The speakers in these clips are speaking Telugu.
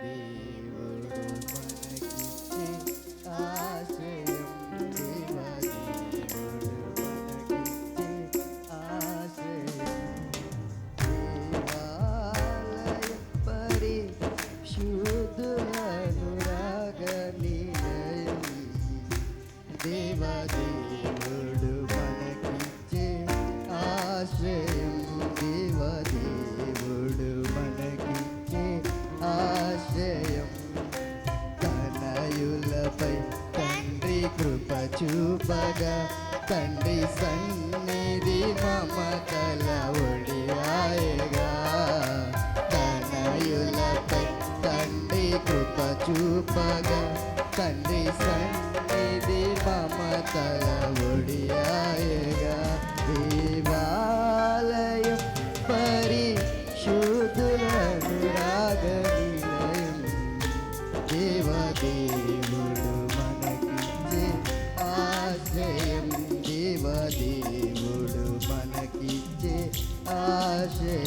Be. సాగా తండ్రి సన్నిధి మమతల ఒడియాయగా తనయులపై తండ్రి కృప చూపగా. తండ్రి సన్నిధి మమతల ఒడియాయగా దేవాలయం আসে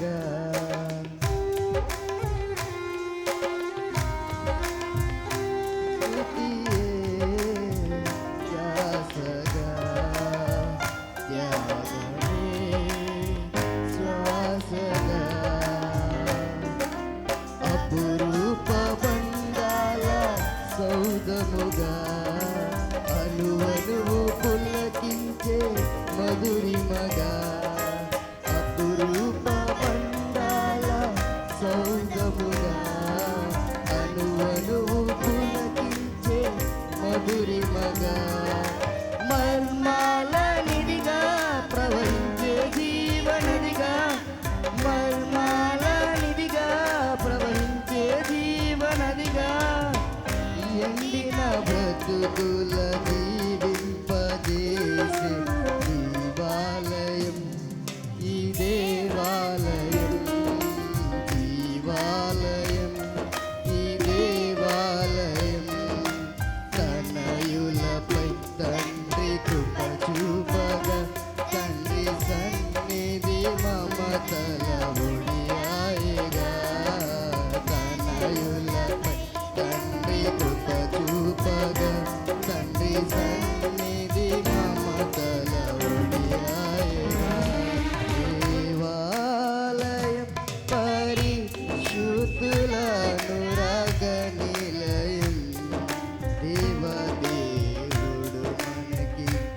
good.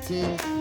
to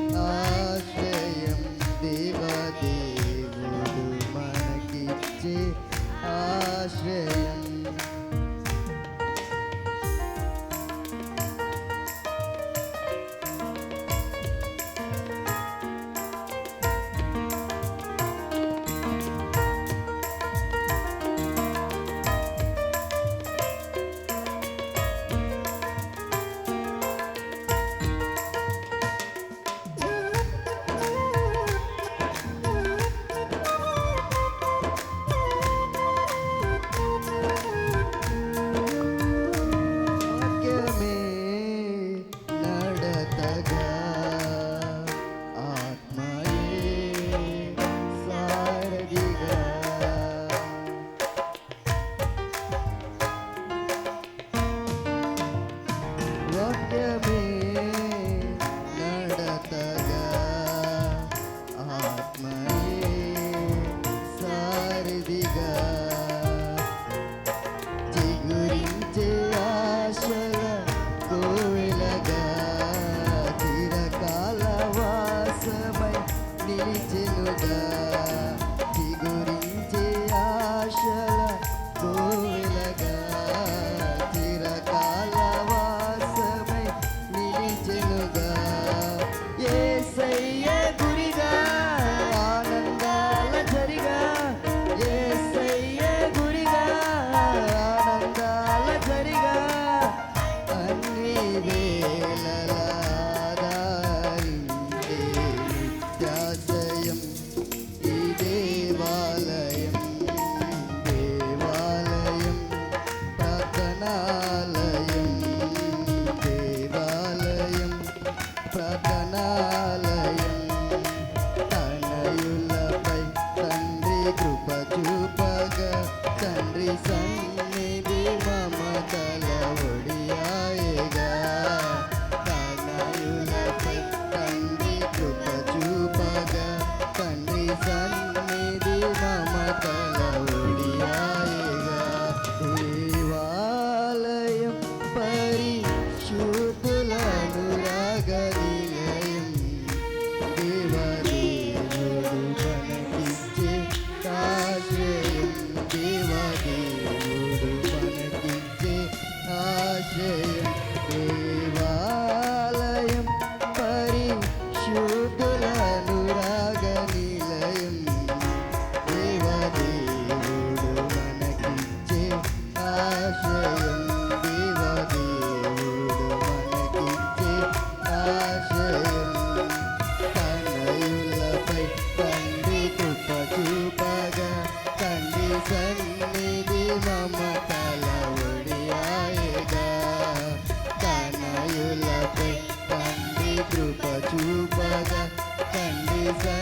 the Africa.